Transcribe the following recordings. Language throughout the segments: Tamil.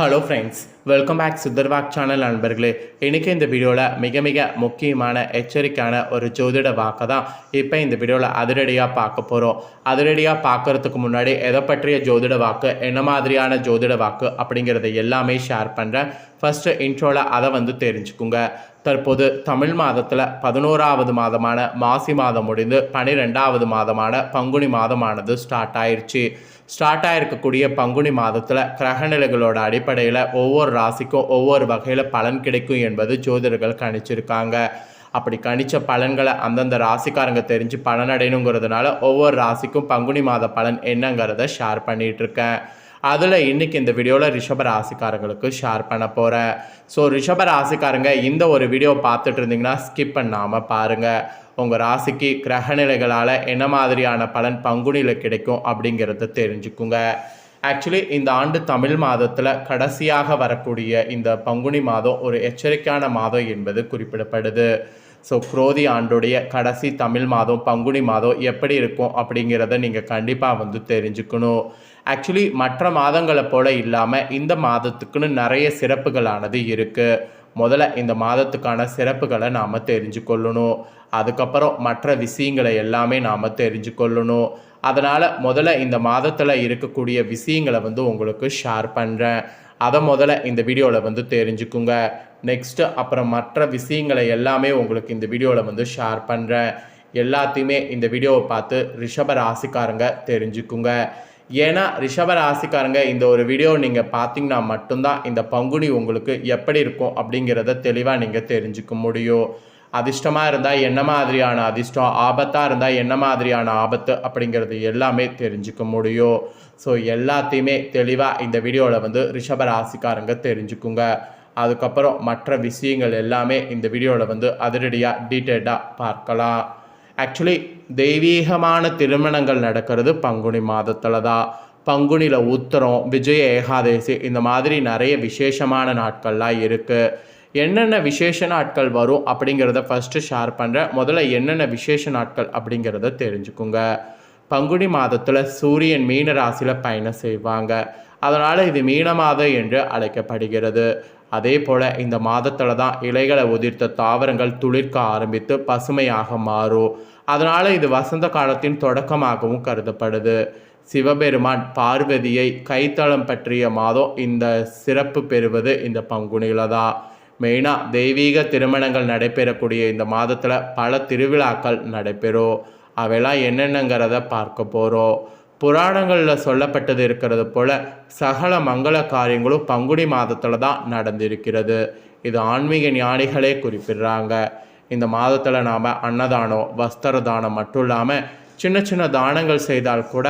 Hello friends welcome back Sitharvak channel நண்பர்களே. இன்றைக்கி இந்த வீடியோவில் மிக மிக முக்கியமான எச்சரிக்கையான ஒரு ஜோதிட வாக்கை தான் இப்போ இந்த வீடியோவில் அதிரடியாக பார்க்க போகிறோம் அதிரடியாக பார்க்கறதுக்கு முன்னாடி எதை பற்றிய ஜோதிட வாக்கு என்ன மாதிரியான ஜோதிட வாக்கு அப்படிங்கிறத எல்லாமே ஷேர் பண்ணுறேன் ஃபஸ்ட்டு இன்ட்ரோவில் அதை வந்து தெரிஞ்சுக்குங்க. தற்போது தமிழ் மாதத்தில் பதினோராவது மாதமான மாசி மாதம் முடிந்து பனிரெண்டாவது மாதமான பங்குனி மாதமானது ஸ்டார்ட் ஆயிடுச்சு ஸ்டார்ட் ஆகிருக்கக்கூடிய பங்குனி மாதத்தில் கிரகநிலைகளோட அடிப்படையில் ஒவ்வொரு ராசிக்கும் ஒவ்வொரு வகையில் பலன் கிடைக்கும் என்பது ஜோதிடர்கள் கணிச்சிருக்காங்க. அப்படி கணிச்ச பலன்களை அந்தந்த ராசிக்காரங்க தெரிஞ்சு பலனடையணுங்கிறதுனால ஒவ்வொரு ராசிக்கும் பங்குனி மாத பலன் என்னங்கிறத ஷேர் பண்ணிகிட்ருக்கேன் அதில் இன்றைக்கி இந்த வீடியோவில் ரிஷப ராசிக்காரங்களுக்கு ஷேர் பண்ண போகிறேன் ஸோ ரிஷப ராசிக்காரங்க இந்த ஒரு வீடியோ பார்த்துட்டு இருந்தீங்கன்னா ஸ்கிப் பண்ணாமல் பாருங்கள் உங்கள் ராசிக்கு கிரகநிலைகளால் என்ன மாதிரியான பலன் பங்குனியில் கிடைக்கும் அப்படிங்கிறத தெரிஞ்சுக்குங்க. ஆக்சுவலி இந்த ஆண்டு தமிழ் மாதத்தில் கடைசியாக வரக்கூடிய இந்த பங்குனி மாதம் ஒரு எச்சரிக்கையான மாதம் என்பது குறிப்பிடப்படுது. ஸோ குரோதி ஆண்டுடைய கடைசி தமிழ் மாதம் பங்குனி மாதம் எப்படி இருக்கும் அப்படிங்கிறத நீங்கள் கண்டிப்பாக வந்து தெரிஞ்சுக்கணும். ஆக்சுவலி மற்ற மாதங்களை போல இல்லாமல் இந்த மாதத்துக்குன்னு நிறைய சிறப்புகளானது இருக்குது முதல்ல இந்த மாதத்துக்கான சிறப்புகளை நாம் தெரிஞ்சு கொள்ளணும் அதுக்கப்புறம் மற்ற விஷயங்களை எல்லாமே நாம் தெரிஞ்சு கொள்ளணும் அதனால் முதல்ல இந்த மாதத்தில் இருக்கக்கூடிய விஷயங்களை வந்து உங்களுக்கு ஷேர் பண்ணுறேன் அதை முதல்ல இந்த வீடியோவில் வந்து தெரிஞ்சுக்குங்க. நெக்ஸ்ட்டு அப்புறம் மற்ற விஷயங்களை எல்லாமே உங்களுக்கு இந்த வீடியோவில் வந்து ஷேர் பண்ணுறேன் எல்லாத்தையுமே இந்த வீடியோவை பார்த்து ரிஷப ராசிக்காரங்க தெரிஞ்சுக்குங்க. ஏன்னா ரிஷப ராசிக்காரங்க இந்த ஒரு வீடியோ நீங்கள் பார்த்தீங்கன்னா மட்டும்தான் இந்த பங்குனி உங்களுக்கு எப்படி இருக்கும் அப்படிங்கிறத தெளிவாக நீங்கள் தெரிஞ்சுக்க முடியும். அதிர்ஷ்டமாக இருந்தால் என்ன மாதிரியான அதிர்ஷ்டம்? ஆபத்தாக இருந்தால் என்ன மாதிரியான ஆபத்து? அப்படிங்கிறது எல்லாமே தெரிஞ்சுக்க முடியும். ஸோ எல்லாத்தையுமே தெளிவாக இந்த வீடியோவில் வந்து ரிஷப ராசிக்காரங்க தெரிஞ்சுக்குங்க. அதுக்கப்புறம் மற்ற விஷயங்கள் எல்லாமே இந்த வீடியோவில் வந்து அதிரடியாக டீட்டெயில்டாக பார்க்கலாம். ஆக்சுவலி தெய்வீகமான திருமணங்கள் நடக்கிறது பங்குனி மாதத்தில் தான். பங்குனியில் உத்தரம் விஜய ஏகாதேசி இந்த மாதிரி நிறைய விசேஷமான நாட்கள்லாம் இருக்குது என்னென்ன விசேஷ நாட்கள் வரும் அப்படிங்கிறத ஃபஸ்ட்டு ஷேர் பண்ணுறேன் முதல்ல என்னென்ன விசேஷ நாட்கள் அப்படிங்கிறத தெரிஞ்சுக்குங்க. பங்குனி மாதத்தில் சூரியன் மீன ராசியில் பயணம் செய்வாங்க. அதனால் இது மீன மாதம் என்று அழைக்கப்படுகிறது. அதே போல் இந்த மாதத்தில் தான் இலைகளை உதிர்த்த தாவரங்கள் துளிர்க்க ஆரம்பித்து பசுமையாக மாறும். அதனால் இது வசந்த காலத்தின் தொடக்கமாகவும் கருதப்படுது. சிவபெருமான் பார்வதியை கைத்தளம் பற்றிய மாதம் இந்த சிறப்பு பெறுவது இந்த பங்குனியில் தான். மெயினாக தெய்வீக திருமணங்கள் நடைபெறக்கூடிய இந்த மாதத்தில் பல திருவிழாக்கள் நடைபெறும் அவையெல்லாம் என்னென்னங்கிறத பார்க்க போகிறோம் புராணங்களில் சொல்லப்பட்டது இருக்கிறது போல சகல மங்கள காரியங்களும் பங்குனி மாதத்தில் தான் நடந்திருக்கிறது. இது ஆன்மீக ஞானிகளே குறிப்பிடுறாங்க. இந்த மாதத்தில் நாம் அன்னதானம் வஸ்திர தானம் மட்டும் இல்லாமல் சின்ன சின்ன தானங்கள் செய்தால் கூட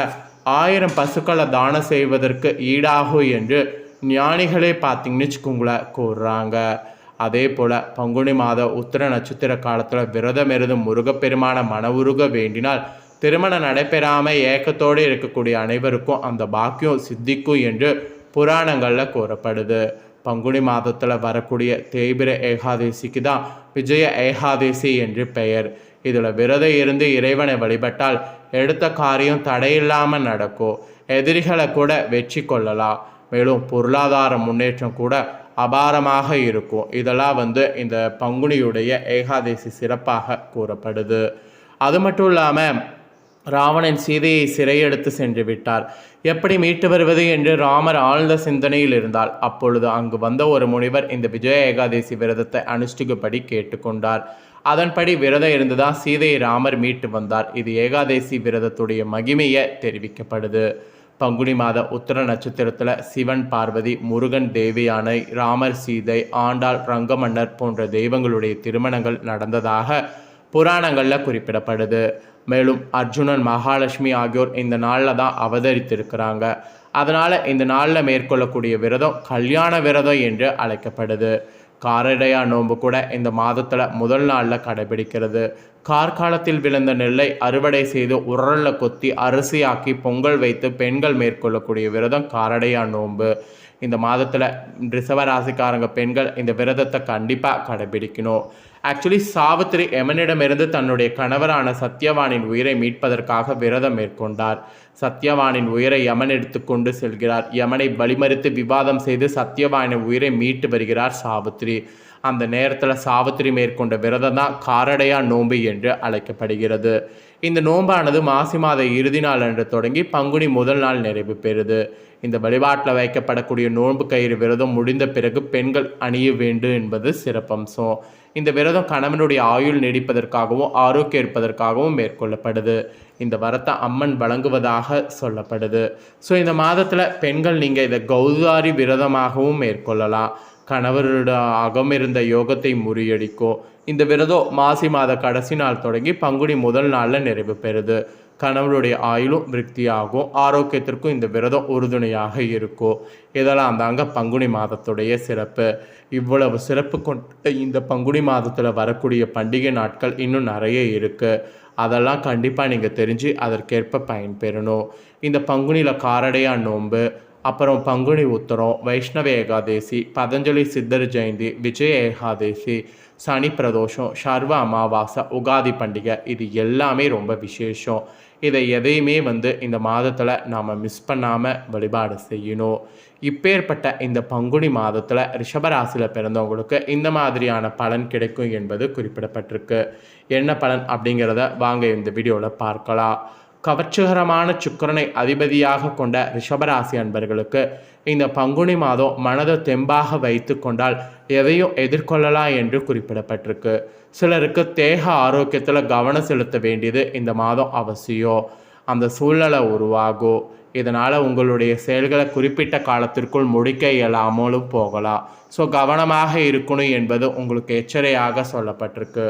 ஆயிரம் பசுக்களை தானம் செய்வதற்கு ஈடாகும் என்று ஞானிகளே பார்த்தீங்கன்னு வச்சுக்கோங்களேன் கூறுறாங்க. அதே போல் பங்குனி மாத உத்திர நட்சத்திர காலத்தில் விரதம் இருந்தும் முருகப்பெருமான மன உருக வேண்டினால் திருமணம் நடைபெறாமல் ஏக்கத்தோடு இருக்கக்கூடிய அனைவருக்கும் அந்த பாக்கியம் சித்திக்கும் என்று புராணங்களில் கூறப்படுது. பங்குனி மாதத்தில் வரக்கூடிய தேய்பிர ஏகாதேசிக்கு தான் விஜய ஏகாதேசி என்று பெயர். இதில் விரதம் இருந்து இறைவனை வழிபட்டால் எடுத்த காரியம் தடையில்லாமல் நடக்கும். எதிரிகளை கூட வெற்றி கொள்ளலாம். மேலும் பொருளாதார முன்னேற்றம் கூட அபாரமாக இருக்கும். இதெல்லாம் வந்து இந்த பங்குனியுடைய ஏகாதேசி சிறப்பாக கூறப்படுது. அது மட்டும் இல்லாமல் ராவணன் சீதையை சிறையெடுத்து சென்று விட்டார். எப்படி மீட்டு வருவது என்று ராமர் ஆழ்ந்த சிந்தனையில் இருந்தால் அப்பொழுது அங்கு வந்த ஒரு முனிவர் இந்த விஜய ஏகாதேசி விரதத்தை அனுஷ்டிக்கும்படி கேட்டுக்கொண்டார். அதன்படி விரதம் இருந்துதான் சீதையை ராமர் மீட்டு வந்தார். இது ஏகாதேசி விரதத்துடைய மகிமையை தெரிவிக்கப்படுது. பங்குனி மாத உத்தர நட்சத்திரத்தில் சிவன் பார்வதி முருகன் தேவியானை ராமர் சீதை ஆண்டாள் ரங்கமன்னர் போன்ற தெய்வங்களுடைய திருமணங்கள் நடந்ததாக புராணங்களில் குறிப்பிடப்படுது. மேலும் அர்ஜுனன் மகாலட்சுமி ஆகியோர் இந்த நாளில் தான் அவதரித்திருக்கிறாங்க. அதனால் இந்த நாளில் மேற்கொள்ளக்கூடிய விரதம் கல்யாண விரதம் என்று அழைக்கப்படுது. காரடையா நோன்பு கூட இந்த மாதத்தில் முதல் நாளில் கடைபிடிக்கிறது. கார்காலத்தில் விழுந்த நெல்லை அறுவடை செய்து உரலில் கொத்தி அரிசியாக்கி பொங்கல் வைத்து பெண்கள் மேற்கொள்ளக்கூடிய விரதம் காரடையா நோன்பு இந்த மாதத்தில் ரிசவராசிக்காரங்க பெண்கள் இந்த விரதத்தை கண்டிப்பாக கடைபிடிக்கணும். ஆக்சுவலி சாவித்திரி யமனிடமிருந்து தன்னுடைய கணவரான சத்யவானின் உயிரை மீட்பதற்காக விரதம் மேற்கொண்டார். சத்யவானின் உயிரை யமன் எடுத்துக்கொண்டு செல்கிறார். யமனை பலிமறித்து விவாதம் செய்து சத்யவானின் உயிரை மீட்டு வருகிறார் சாவித்திரி. அந்த நேரத்தில் சாவித்திரி மேற்கொண்ட விரதம் தான் காரடையா நோம்பு என்று அழைக்கப்படுகிறது. இந்த நோன்பானது மாசி மாத இறுதி நாள் என்று தொடங்கி பங்குனி முதல் நாள் நிறைவு பெறுது. இந்த வழிபாட்டில் வைக்கப்படக்கூடிய நோன்பு கயிறு விரதம் முடிந்த பிறகு பெண்கள் அணிய வேண்டும் என்பது சிறப்பம்சம். இந்த விரதம் கணவனுடைய ஆயுள் நீடிப்பதற்காகவும் ஆரோக்கியம் இருப்பதற்காகவும் மேற்கொள்ளப்படுது. இந்த வரத்தை அம்மன் வழங்குவதாக சொல்லப்படுது. ஸோ இந்த மாதத்தில் பெண்கள் நீங்கள் இதை கௌதாரி விரதமாகவும் மேற்கொள்ளலாம். கணவரோட அகமிருந்த யோகத்தை முறியடிக்கும். இந்த விரதம் மாசி மாத கடைசி நாள் தொடங்கி பங்குனி முதல் நாளில் நிறைவு பெறுது. கணவருடைய ஆயுளும் விருத்தியாகும். ஆரோக்கியத்திற்கும் இந்த விரதம் உறுதுணையாக இருக்கும் இதெல்லாம் தாங்க பங்குனி மாதத்துடைய சிறப்பு. இவ்வளவு சிறப்பு கொண்ட இந்த பங்குனி மாதத்தில் வரக்கூடிய பண்டிகை நாட்கள் இன்னும் நிறைய இருக்குது அதெல்லாம் கண்டிப்பாக நீங்கள் தெரிஞ்சு அதற்கேற்ப பயன்பெறணும். இந்த பங்குனியில் காரடையா நோன்பு அப்புறம் பங்குனி உத்தரம் வைஷ்ணவ ஏகாதேசி பதஞ்சலி சித்தர் ஜெயந்தி விஜய ஏகாதேசி சனி பிரதோஷம் சர்வ அமாவாசை உகாதி பண்டிகை இது எல்லாமே ரொம்ப விசேஷம். இதை எதையுமே வந்து இந்த மாதத்தில் நாம் மிஸ் பண்ணாமல் வழிபாடு செய்யணும். இப்பேற்பட்ட இந்த பங்குனி மாதத்தில் ரிஷபராசியில் பிறந்தவங்களுக்கு இந்த மாதிரியான பலன் கிடைக்கும் என்பது குறிப்பிடப்பட்டிருக்கு. என்ன பலன் அப்படிங்கிறத வாங்க இந்த வீடியோவில் பார்க்கலாம். கவர்ச்சிகரமான சுக்கரனை அதிபதியாக கொண்ட ரிஷபராசி அன்பர்களுக்கு இந்த பங்குனி மாதம் மனதை தெம்பாக வைத்து கொண்டால் எதையும் எதிர்கொள்ளலாம் என்று குறிப்பிடப்பட்டிருக்கு. சிலருக்கு தேக ஆரோக்கியத்தில் கவனம் செலுத்த வேண்டியது இந்த மாதம் அவசியம். அந்த சூழ்நிலை உருவாகும். இதனால் உங்களுடைய செயல்களை குறிப்பிட்ட காலத்திற்குள் முடிக்க இயலாமலும் போகலாம். ஸோ கவனமாக இருக்கணும் என்பது உங்களுக்கு எச்சரியாக சொல்லப்பட்டிருக்கு.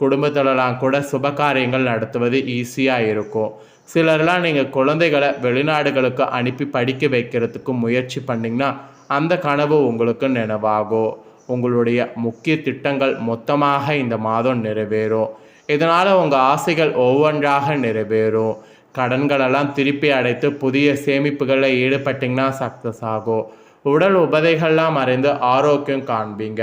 குடும்பத்திலலாம் கூட சுபகாரியங்கள் நடத்துவது ஈஸியாக இருக்கும். சிலர்லாம் நீங்கள் குழந்தைகளை வெளிநாடுகளுக்கு அனுப்பி படிக்க வைக்கிறதுக்கு முயற்சி பண்ணிங்கன்னா அந்த கனவு உங்களுக்கு நினைவாகும். உங்களுடைய முக்கிய திட்டங்கள் மொத்தமாக இந்த மாதம் நிறைவேறும். இதனால் உங்கள் ஆசைகள் ஒவ்வொன்றாக நிறைவேறும். கடன்களெல்லாம் திருப்பி அடைத்து புதிய சேமிப்புகளில் ஈடுபட்டிங்கன்னா சக்ஸஸ் ஆகும். உடல் உபதைகள்லாம் மறைந்து ஆரோக்கியம் காண்பீங்க.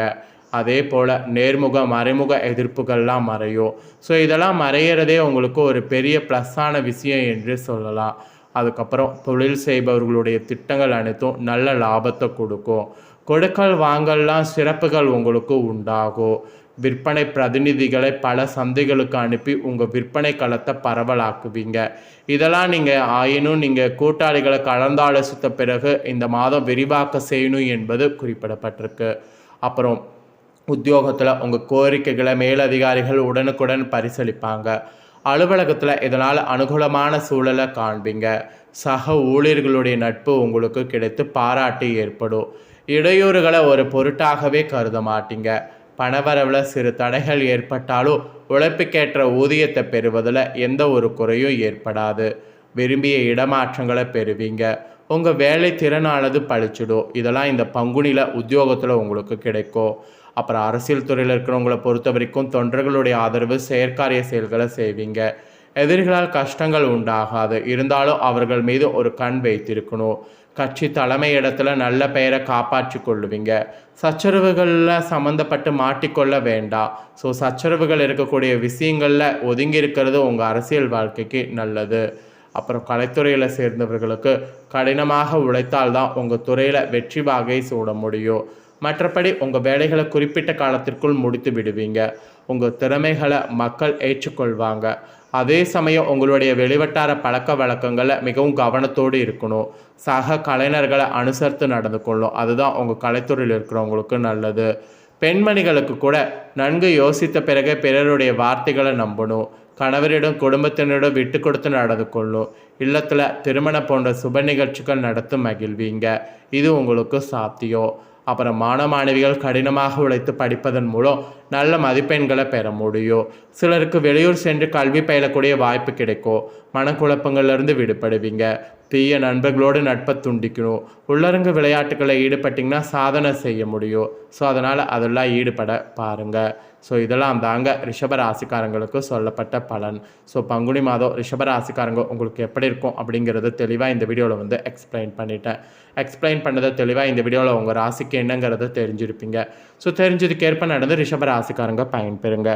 அதே போல் நேர்முக மறைமுக எதிர்ப்புகள்லாம் மறையும். ஸோ இதெல்லாம் மறையிறதே உங்களுக்கு ஒரு பெரிய ப்ளஸ்ஸான விஷயம் என்று சொல்லலாம். அதுக்கப்புறம் தொழில் செய்பவர்களுடைய திட்டங்கள் அனைத்தும் நல்ல லாபத்தை கொடுக்கும். கொடுக்கல் வாங்கல்லாம் சிறப்புகள் உங்களுக்கு உண்டாகும். விற்பனை பிரதிநிதிகளை பல சந்தைகளுக்கு அனுப்பி உங்கள் விற்பனை களத்தை பரவலாக்குவீங்க. இதெல்லாம் நீங்கள் ஆயினும் நீங்கள் கூட்டாளிகளை கலந்தாலோசித்த பிறகு இந்த மாதம் விரிவாக்க செய்யணும் என்பது குறிப்பிடப்பட்டிருக்கு. அப்புறம் உத்தியோகத்தில் உங்கள் கோரிக்கைகளை மேலதிகாரிகள் உடனுக்குடன் பரிசீலிப்பாங்க அலுவலகத்தில் இதனால் அனுகூலமான சூழலை காண்பீங்க. சக ஊழியர்களுடைய நட்பு உங்களுக்கு கிடைத்து பாராட்டு ஏற்படும். இடையூறுகளை ஒரு பொருட்டாகவே கருத மாட்டீங்க. பணவரவில் சிறு தடைகள் ஏற்பட்டாலும் உழைப்புக்கேற்ற ஊதியத்தை பெறுவதில் எந்த ஒரு குறையும் ஏற்படாது. விரும்பிய இடமாற்றங்களை பெறுவீங்க. உங்கள் வேலை திறனானது பழிச்சிடும். இதெல்லாம் இந்த பங்குனியில் உத்தியோகத்தில் உங்களுக்கு கிடைக்கும். அப்புறம் அரசியல் துறையில் இருக்கிறவங்களை பொறுத்த வரைக்கும் தொண்டர்களுடைய ஆதரவு செயற்காரிய செயல்களை செய்வீங்க. எதிரிகளால் கஷ்டங்கள் உண்டாகாது. இருந்தாலும் அவர்கள் மீது ஒரு கண் வைத்திருக்கணும். கட்சி தலைமை இடத்துல நல்ல பெயரை காப்பாற்றி கொள்ளுவீங்க. சச்சரவுகளில் சம்மந்தப்பட்டு மாட்டிக்கொள்ள வேண்டாம். ஸோ சச்சரவுகள் இருக்கக்கூடிய விஷயங்களில் ஒதுங்கி இருக்கிறது உங்கள் அரசியல் வாழ்க்கைக்கு நல்லது. அப்புறம் கலைத்துறையில் சேர்ந்தவர்களுக்கு கடினமாக உழைத்தால் தான் உங்கள் துறையில் வெற்றி வாகை சூட முடியும். மற்றபடி உங்கள் வேலைகளை குறிப்பிட்ட காலத்திற்குள் முடித்து விடுவீங்க. உங்கள் திறமைகளை மக்கள் ஏற்றுக்கொள்வாங்க. அதே சமயம் உங்களுடைய வெளிவட்டார பழக்க வழக்கங்களை மிகவும் கவனத்தோடு இருக்கணும். சக கலைஞர்களை அனுசரித்து நடந்து கொள்ளும் அதுதான் உங்கள் கலைத்துறையில் இருக்கிறவங்களுக்கு நல்லது. பெண்மணிகளுக்கு கூட நன்கு யோசித்த பிறகு பிறருடைய வார்த்தைகளை நம்பணும். கணவரிடம் குடும்பத்தினரிடம் விட்டு கொடுத்து நடந்து கொள்ளும் இல்லத்தில் திருமணம் போன்ற சுப நிகழ்ச்சிகள் நடத்த மகிழ்வீங்க. இது உங்களுக்கு சாத்தியம். அப்புறம் மாணவ மாணவிகள் கடினமாக உழைத்து படிப்பதன் மூலம் நல்ல மதிப்பெண்களை பெற முடியும். சிலருக்கு வெளியூர் சென்று கல்வி பயிலக்கூடிய வாய்ப்பு கிடைக்கும். மனக்குழப்பங்கள்லேருந்து விடுபடுவீங்க. தீய நண்பர்களோடு நட்பை துண்டிக்கணும். உள்ளரங்கு விளையாட்டுகளில் ஈடுபட்டிங்கன்னா சாதனை செய்ய முடியும். ஸோ அதனால் அதெல்லாம் ஈடுபட பாருங்கள் ஸோ இதெல்லாம் தாங்க ரிஷபராசிக்காரங்களுக்கு சொல்லப்பட்ட பலன். ஸோ பங்குனி மாதம் ரிஷபராசிக்காரங்க உங்களுக்கு எப்படி இருக்கும் அப்படிங்கிறத தெளிவாக இந்த வீடியோவில் வந்து எக்ஸ்பிளைன் பண்ணிட்டேன். எக்ஸ்பிளைன் பண்ணதை தெளிவாக இந்த வீடியோவில் உங்கள் ராசிக்கு என்னங்கிறத தெரிஞ்சிருப்பீங்க. ஸோ தெரிஞ்சதுக்கேற்ப நடந்து ரிஷபராசிக்காரங்க பயன்பெறுங்க.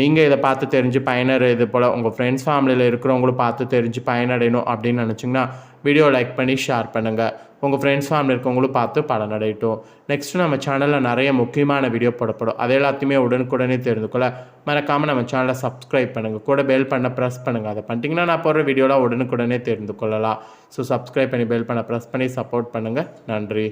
நீங்கள் இதை பார்த்து தெரிஞ்சு பயனர் இது போல் உங்கள் ஃப்ரெண்ட்ஸ் ஃபேமிலியில் இருக்கிறவங்களும் பார்த்து தெரிஞ்சு பயனடையணும் அப்படின்னு நினச்சிங்கன்னா வீடியோ லைக் பண்ணி ஷேர் பண்ணுங்கள் உங்கள் ஃப்ரெண்ட்ஸ் ஃபேமிலி இருக்கவங்களும் பார்த்து பலனடையட்டும் நெக்ஸ்ட் நம்ம சேனலில் நிறைய முக்கியமான வீடியோ போடப்படும். அது எல்லாத்தையுமே உடனுக்குடனே தெரிந்து கொள்ள மறக்காமல் நம்ம சேனலை சப்ஸ்கிரைப் பண்ணுங்கள் கூட பெல் பண்ண ப்ரெஸ் பண்ணுங்கள் அதை பண்ணிட்டீங்கன்னா நான் போடுற வீடியோலாம் உடனுக்குடனே தெரிந்து கொள்ளலாம். ஸோ சப்ஸ்கிரைப் பண்ணி பெல் பண்ண ப்ரெஸ் பண்ணி சப்போர்ட் பண்ணுங்கள் நன்றி.